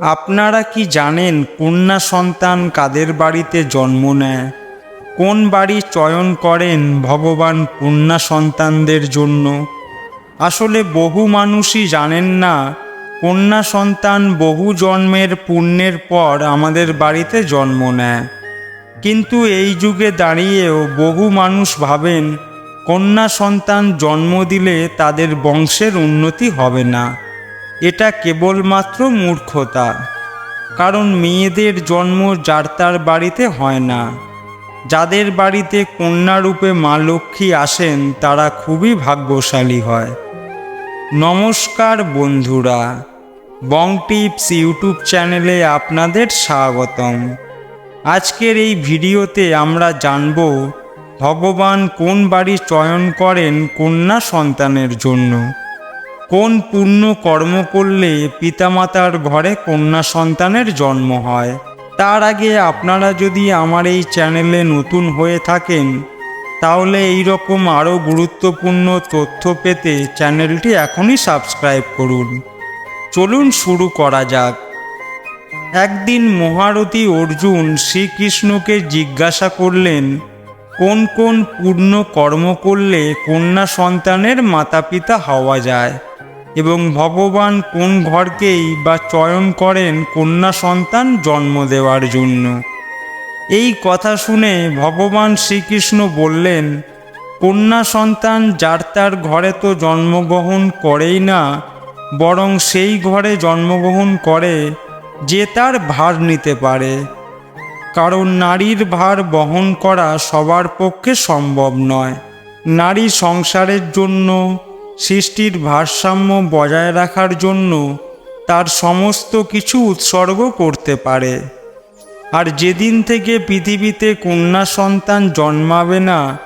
আপনারা কি জানেন কন্যা সন্তান কাদের বাড়িতে জন্ম নেয়? কোন বাড়ি চয়ন করেন ভগবান কন্যা সন্তানদের জন্য? আসলে বহু মানুষই জানেন না, কন্যা সন্তান বহু জন্মের পুণ্যের পর আমাদের বাড়িতে জন্ম নেয়। কিন্তু এই যুগে দাঁড়িয়েও বহু মানুষ ভাবেন, কন্যা সন্তান জন্ম দিলে তাদের বংশের উন্নতি হবে না। এটা কেবলমাত্র মূর্খতা, কারণ মেয়েদের জন্ম যার তার বাড়িতে হয় না। যাদের বাড়িতে কন্যারূপে মা লক্ষ্মী আসেন, তারা খুবই ভাগ্যশালী হয়। নমস্কার বন্ধুরা, বং টিপস ইউটিউব চ্যানেলে আপনাদের স্বাগতম। আজকের এই ভিডিওতে আমরা জানব, ভগবান কোন বাড়ি চয়ন করেন কন্যা সন্তানের জন্য। কোন পুণ্য কর্ম করলে পিতামাতার ঘরে কন্যা সন্তানের জন্ম হয়? তার আগে আপনারা যদি আমার এই চ্যানেলে নতুন হয়ে থাকেন, তাহলে এই রকম আরও গুরুত্বপূর্ণ তথ্য পেতে চ্যানেলটি এখনই সাবস্ক্রাইব করুন। চলুন শুরু করা যাক। একদিন মহারথী অর্জুন শ্রীকৃষ্ণকে জিজ্ঞাসা করলেন, কোন কোন পূর্ণ কর্ম করলে কন্যা সন্তানের মাতা পিতা হওয়া যায়? এবং ভগবান কোন ঘরকেই বা চয়ন করেন কন্যা সন্তান জন্ম দেওয়ার জন্য। এই কথা শুনে ভগবান শ্রীকৃষ্ণ বললেন, কন্যা সন্তান যার তার ঘরে তো জন্মগ্রহণ করেই না, বরং সেই ঘরে জন্মগ্রহণ করে যে তার ভার নিতে পারে। কারণ নারীর ভার বহন করা সবার পক্ষে সম্ভব নয়। নারী সংসারের জন্য সৃষ্টির ভারসাম্য বজায় রাখার জন্য তার সমস্ত কিছু উৎসর্গ করতে পারে। আর যেদিন থেকে পৃথিবীতে কন্যা সন্তান জন্মাবে না,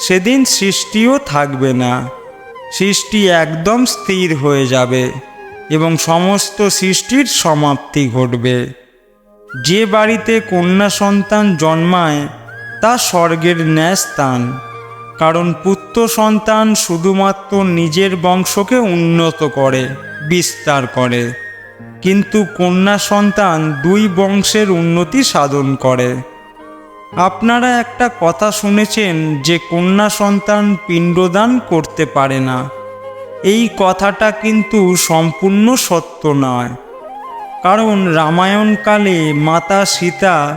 সেদিন সৃষ্টিও থাকবে না। সৃষ্টি একদম স্থির হয়ে যাবে এবং সমস্ত সৃষ্টির সমাপ্তি ঘটবে। যে বাড়িতে কন্যা সন্তান জন্মায়, তা স্বর্গের ন্যায় স্থান কারণ পুত্র সন্তান শুধুমাত্র নিজের বংশকে উন্নত করে, বিস্তার করে। কিন্তু কন্যা সন্তান দুই বংশের উন্নতি সাধন করে। আপনারা একটা কথা শুনেছেন যে কন্যা সন্তান পিণ্ডদান করতে পারে না। এই কথাটা কিন্তু সম্পূর্ণ সত্য নয়। কারণ রামায়ণকালে মাতা সীতা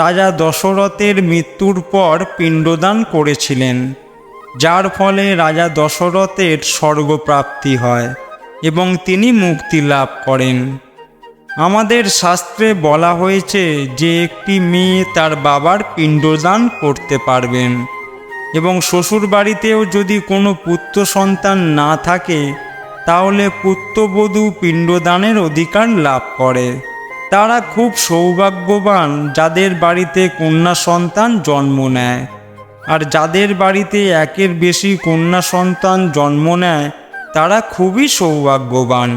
রাজা দশরথের মৃত্যুর পর পিণ্ডদান করেছিলেন, যার ফলে রাজা দশরথের স্বর্গপ্রাপ্তি হয় এবং তিনি মুক্তি লাভ করেন। আমাদের শাস্ত্রে বলা হয়েছে যে একটি মেয়ে তার বাবার পিণ্ডদান করতে পারবেন এবং শ্বশুর বাড়িতেও যদি কোনো পুত্র সন্তান না থাকে, তাহলে পুত্রবধূ পিণ্ডদানের অধিকার লাভ করে। তারা খুব সৌভাগ্যবান যাদের বাড়িতে কন্যা সন্তান জন্ম নেয়। আর যাদের বাড়িতে একের বেশি কন্যা সন্তান জন্ম নেয়, তারা খুবই সৌভাগ্যবান।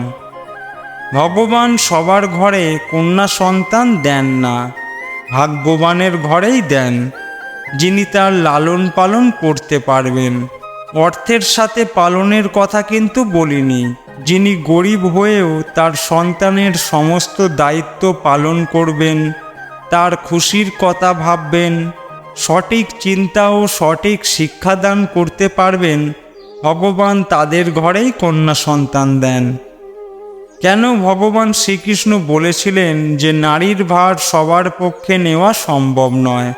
ভগবান সবার ঘরে কন্যা সন্তান দেন না, ভাগ্যবানের ঘরেই দেন, যিনি তার লালন পালন করতে পারবেন। অর্থের সাথে পালনের কথা কিন্তু বলিনি। যিনি গরিব হয়েও তার সন্তানের সমস্ত দায়িত্ব পালন করবেন, তার খুশির কথা ভাববেন, সঠিক চিন্তা ও সঠিক শিক্ষাদান করতে পারবেন, ভগবান তাদের ঘরেই কন্যা সন্তান দেন। কেন ভগবান শ্রীকৃষ্ণ বলেছিলেন যে নারীর ভার সবার পক্ষে নেওয়া সম্ভব নয়?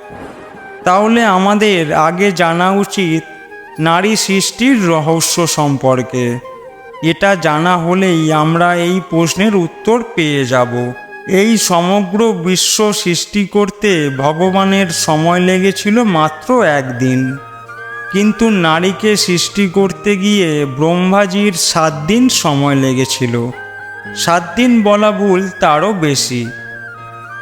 তাহলে আমাদের আগে জানা উচিত নারী সৃষ্টির রহস্য সম্পর্কে। এটা জানা হলেই আমরা এই প্রশ্নের উত্তর পেয়ে যাব। এই সমগ্র বিশ্ব সৃষ্টি করতে ভগবানের সময় লেগেছিল মাত্র একদিন। কিন্তু নারীকে সৃষ্টি করতে গিয়ে ব্রহ্মাজির সাত দিন সময় লেগেছিল। সাত দিন বলা ভুল, তারও বেশি।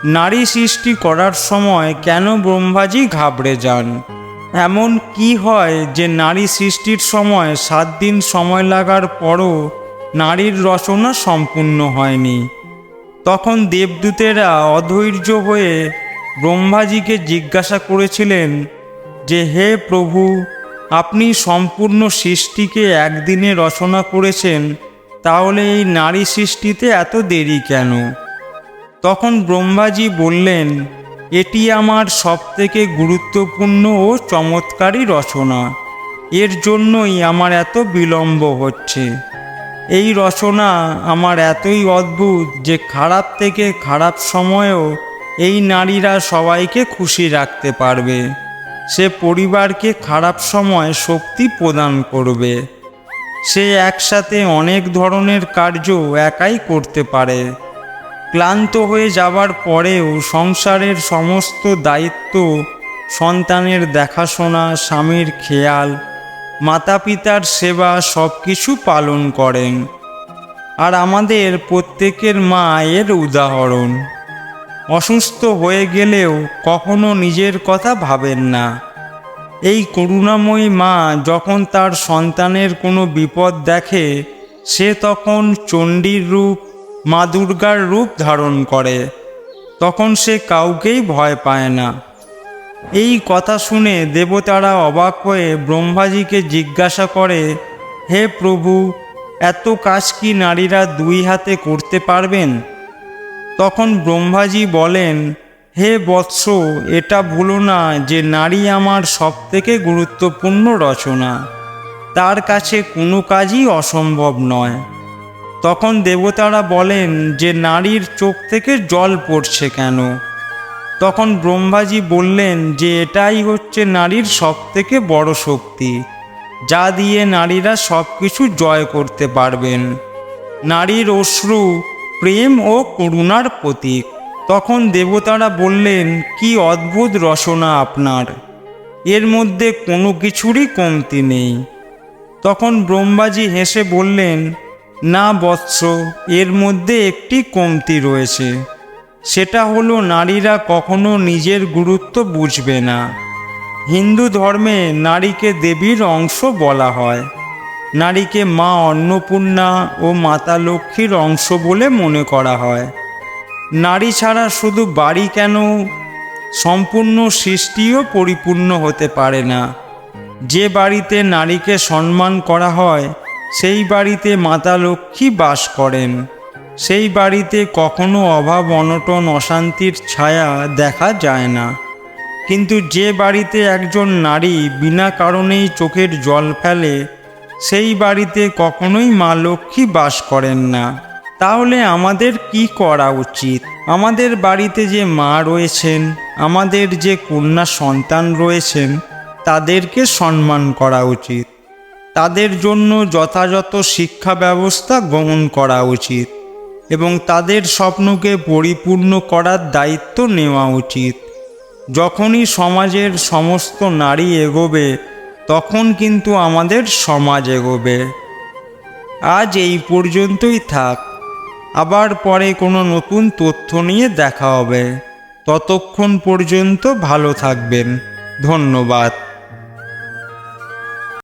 নারী সৃষ্টি করার সময় কেন ব্রহ্মাজি ঘাবড়ে যান? এমন কি হয় যে নারী সৃষ্টির সময় সাত দিন সময় লাগার পরও নারীর রচনা সম্পূর্ণ হয়নি? তখন দেবদূতেরা অধৈর্য হয়ে ব্রহ্মাজিকে জিজ্ঞাসা করেছিলেন যে, হে প্রভু, আপনি সম্পূর্ণ সৃষ্টিকে একদিনে রচনা করেছেন, তাহলে এই নারী সৃষ্টিতে এত দেরি কেন? তখন ব্রহ্মাজি বললেন এটি আমার সবথেকে গুরুত্বপূর্ণ ও চমৎকারী রচনা। এর জন্যই আমার এত বিলম্ব হচ্ছে। এই রচনা আমার এতই অদ্ভুত যে খারাপ থেকে খারাপ সময়েও এই নারীরা সবাইকে খুশি রাখতে পারবে। সে পরিবারকে খারাপ সময় শক্তি প্রদান করবে। সে একসাথে অনেক ধরনের কার্য একাই করতে পারে। ক্লান্ত হয়ে যাবার পরেও সংসারের সমস্ত দায়িত্ব, সন্তানের দেখাশোনা, স্বামীর খেয়াল মাতা পিতার সেবা সব কিছু পালন করেন। আর আমাদের প্রত্যেকের মা এর উদাহরণ। অসুস্থ হয়ে গেলেও কখনো নিজের কথা ভাবেন না। এই করুণাময়ী মা যখন তার সন্তানের কোনো বিপদ দেখে, সে তখন চণ্ডীর রূপ মা দুর্গার রূপ ধারণ করে, তখন সে কাউকেই ভয় পায় না। এই কথা শুনে দেবতারা অবাক হয়ে ব্রহ্মাজিকে জিজ্ঞাসা করে, হে প্রভু, এত কাজ কি নারীরা দুই হাতে করতে পারবেন? তখন ব্রহ্মাজি বলেন, হে বৎস, এটা ভুলো না যে নারী আমার সবথেকে গুরুত্বপূর্ণ রচনা। তার কাছে কোনো কাজই অসম্ভব নয়। তখন দেবতারা বলেন যে নারীর চোখ থেকে জল পড়ছে কেন? তখন ব্রহ্মাজি বললেন যে এটাই হচ্ছে নারীর সব থেকে বড় শক্তি, যা দিয়ে নারীরা সব কিছু জয় করতে পারবেন। নারীর অশ্রু, প্রেম ও করুণার প্রতীক। তখন দেবতারা বললেন, কি অদ্ভুত রসনা আপনার। এর মধ্যে কোনো কিছুরই কমতি নেই। তখন ব্রহ্মাজি হেসে বললেন না বৎস, এর মধ্যে একটি কমতি রয়েছে। সেটা হলো নারীরা কখনো নিজের গুরুত্ব বুঝবে না। হিন্দু ধর্মে নারীকে দেবীর অংশ বলা হয়। নারীকে মা অন্নপূর্ণা ও মাতা লক্ষ্মীর অংশ বলে মনে করা হয়। নারী ছাড়া শুধু বাড়ি কেন? সম্পূর্ণ সৃষ্টিও পরিপূর্ণ হতে পারে না। যে বাড়িতে নারীকে সম্মান করা হয় সেই বাড়িতে মাতা লক্ষ্মী বাস করেন। সেই বাড়িতে কখনো অভাব, অনটন, অশান্তির ছায়া দেখা যায় না। কিন্তু যে বাড়িতে একজন নারী বিনা কারণেই চোখের জল ফেলে, সেই বাড়িতে কখনোই মা লক্ষ্মী বাস করেন না। তাহলে আমাদের কি করা উচিত? আমাদের বাড়িতে যে মা রয়েছেন, আমাদের যে কন্যা সন্তান রয়েছেন, তাদেরকে সম্মান করা উচিত। তাদের জন্য যথাযথ শিক্ষা ব্যবস্থা গ্রহণ করা উচিত এবং তাদের স্বপ্নকে পরিপূর্ণ করার দায়িত্ব নেওয়া উচিত। যখনই সমাজের সমস্ত নারী এগোবে, তখন কিন্তু আমাদের সমাজ এগোবে। আজ এই পর্যন্তই থাক। আবার পরে কোনো নতুন তথ্য নিয়ে দেখা হবে। ততক্ষণ পর্যন্ত ভালো থাকবেন। ধন্যবাদ।